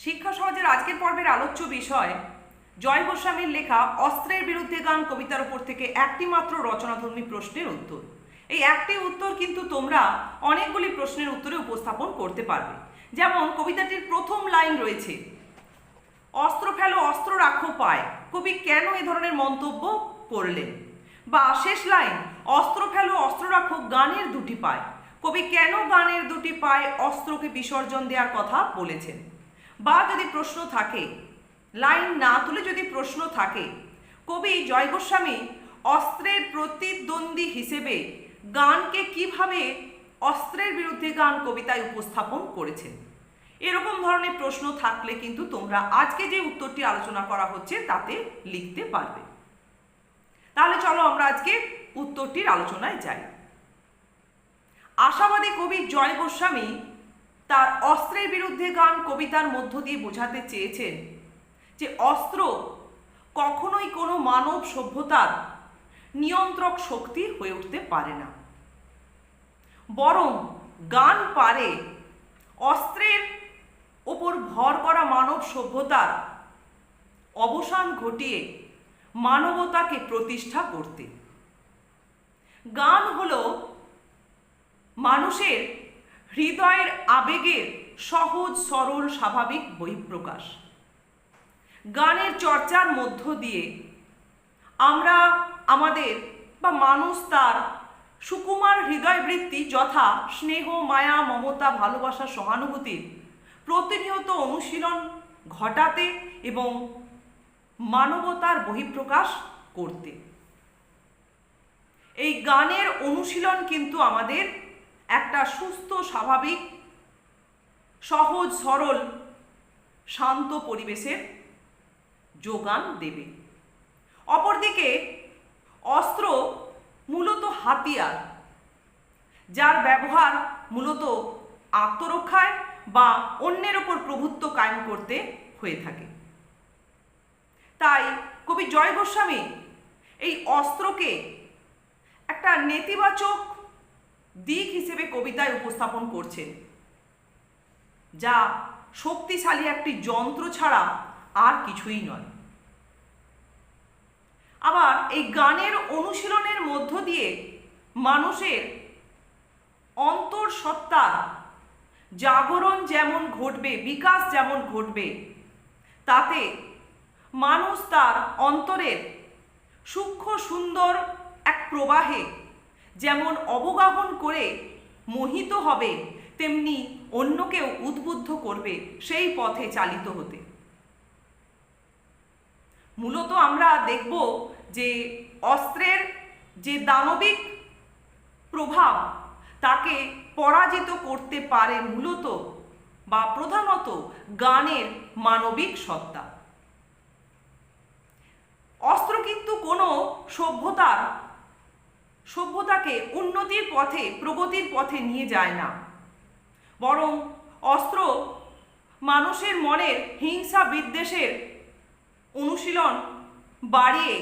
শিক্ষা সমাজের আজকের পর্বের আলোচ্য বিষয়, জয় গোস্বামীর লেখা অস্ত্রের বিরুদ্ধে গান কবিতার উপর থেকে একটি মাত্র রচনাধর্মী প্রশ্নের উত্তর। এই একটি উত্তর কিন্তু তোমরা অনেকগুলি প্রশ্নের উত্তরে উপস্থাপন করতে পারবে। যেমন কবিতাটির প্রথম লাইন রয়েছে, অস্ত্র ফেলো, অস্ত্র রাখো পায়। কবি কেন এ ধরনের মন্তব্য করলেন? বা শেষ লাইন, অস্ত্র ফেলো, অস্ত্র রাখো, গানের দুটি পায়। কবি কেন গানের দুটি পায়, অস্ত্রকে বিসর্জন দেওয়ার কথা বলেছেন? বা যদি প্রশ্ন থাকে, লাইন না তুলে যদি প্রশ্ন থাকে, কবি জয় গোস্বামী অস্ত্রের প্রতিদ্বন্দ্বী হিসেবে গানকে কীভাবে অস্ত্রের বিরুদ্ধে গান কবিতায় উপস্থাপন করেছেন? এরকম ধরনের প্রশ্ন থাকলে কিন্তু তোমরা আজকে যে উত্তরটি আলোচনা করা হচ্ছে তাতে লিখতে পারবে। তাহলে চলো আমরা আজকে উত্তরটির আলোচনায় যাই। আশাবাদী কবি জয় গোস্বামী তার অস্ত্রের বিরুদ্ধে গান কবিতার মধ্য দিয়ে বোঝাতে চেয়েছেন যে অস্ত্র কখনোই কোনো মানব সভ্যতার নিয়ন্ত্রক শক্তি হয়ে উঠতে পারে না। বরং গান পারে অস্ত্রের ওপর ভর করা মানব সভ্যতার অবসান ঘটিয়ে মানবতাকে প্রতিষ্ঠা করতে। গান হলো মানুষের হৃদয়ের আবেগের সহজ, সরল, স্বাভাবিক বহিঃপ্রকাশ। গানের চর্চার মধ্য দিয়ে আমরা আমাদের বা মানুষ তার সুকুমার হৃদয়বৃত্তি যথা স্নেহ, মায়া, মমতা, ভালোবাসা, সহানুভূতির প্রতিনিয়ত অনুশীলন ঘটাতে এবং মানবতার বহিঃপ্রকাশ করতে। এই গানের অনুশীলন কিন্তু আমাদের একটা সুস্থ, স্বাভাবিক, সহজ, সরল, শান্ত পরিবেশের যোগান দেবে। অপরদিকে, অস্ত্র মূলত হাতিয়ার, যার ব্যবহার মূলত আত্মরক্ষায় বা অন্যের ওপর প্রভুত্ব কায়েম করতে হয়ে থাকে। তাই কবি জয় গোস্বামী এই অস্ত্রকে একটা নেতিবাচক দিক হিসেবে কবিতায় উপস্থাপন করছেন, যা শক্তিশালী একটি যন্ত্র ছাড়া আর কিছুই নয়। আবার এই গানের অনুশীলনের মধ্য দিয়ে মানুষের অন্তঃসত্ত্বার জাগরণ যেমন ঘটবে, বিকাশ যেমন ঘটবে, তাতে মানুষ তার অন্তরের সূক্ষ্ম সুন্দর এক প্রবাহে যেমন অবগাহন করে মোহিত হবে, তেমনি অন্যকেও উদ্বুদ্ধ করবে সেই পথে চালিত হতে। মূলত আমরা দেখব যে অস্ত্রের যে দানবিক প্রভাব, তাকে পরাজিত করতে পারে মূলত বা প্রধানত গানের মানবিক সত্তা। অস্ত্র কিন্তু কোনো সভ্যতার সভ্যতাকে উন্নতির পথে, প্রগতির পথে নিয়ে যায় না। বরং অস্ত্র মানুষের মনের হিংসা বিদ্বেষের অনুশীলন বাড়িয়ে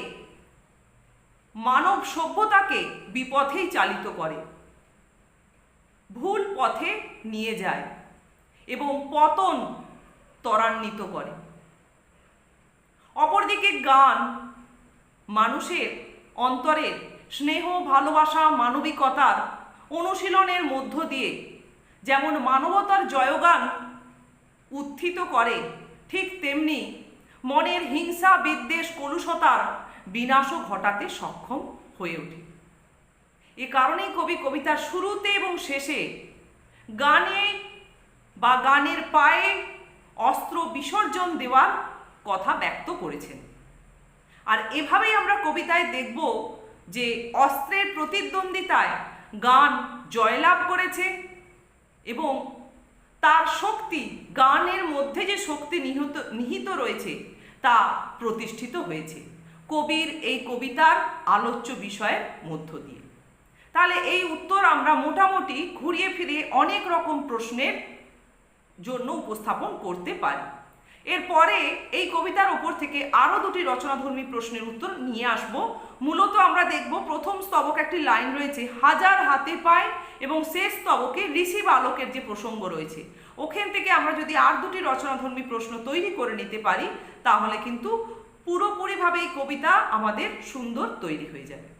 মানব সভ্যতাকে বিপথেই চালিত করে। ভুল পথে নিয়ে যায় এবং পতন ত্বরান্বিত করে। অপরদিকে গান মানুষের অন্তরের স্নেহ, ভালোবাসা, মানবিকতার অনুশীলনের মধ্য দিয়ে যেমন মানবতার জয়গান উত্থিত করে, ঠিক তেমনি মনের হিংসা, বিদ্বেষ, কলুষতার বিনাশও ঘটাতে সক্ষম হয়ে ওঠে। এ কারণেই কবি কবিতার শুরুতে এবং শেষে গানে বা গানের পায়ে অস্ত্র বিসর্জন দেওয়ার কথা ব্যক্ত করেছেন। আর এভাবেই আমরা কবিতায় দেখব যে অস্ত্রের প্রতিদ্বন্দ্বিতায় গান জয়লাভ করেছে এবং তার শক্তি, গানের মধ্যে যে শক্তি নিহত, নিহিত রয়েছে, তা প্রতিষ্ঠিত হয়েছে। কবির এই কবিতার আলোচ্য বিষয়ের মধ্য দিয়ে। তাহলে এই উত্তর আমরা মোটামুটি ঘুরিয়ে ফিরিয়ে অনেক রকম প্রশ্নের জন্য উপস্থাপন করতে পারি। এরপরে এই কবিতার ওপর থেকে আরও দুটি রচনাধর্মী প্রশ্নের উত্তর নিয়ে আসব। মূলত আমরা দেখব, প্রথম স্তবক একটি লাইন রয়েছে, হাজার হাতে পায় এবং শেষ স্তবকে ঋষি বালকের যে প্রসঙ্গ রয়েছে। ওখান থেকে আমরা যদি আর দুটি রচনাধর্মী প্রশ্ন তৈরি করে নিতে পারি, তাহলে কিন্তু পুরোপুরিভাবে এই কবিতা আমাদের সুন্দর তৈরি হয়ে যাবে।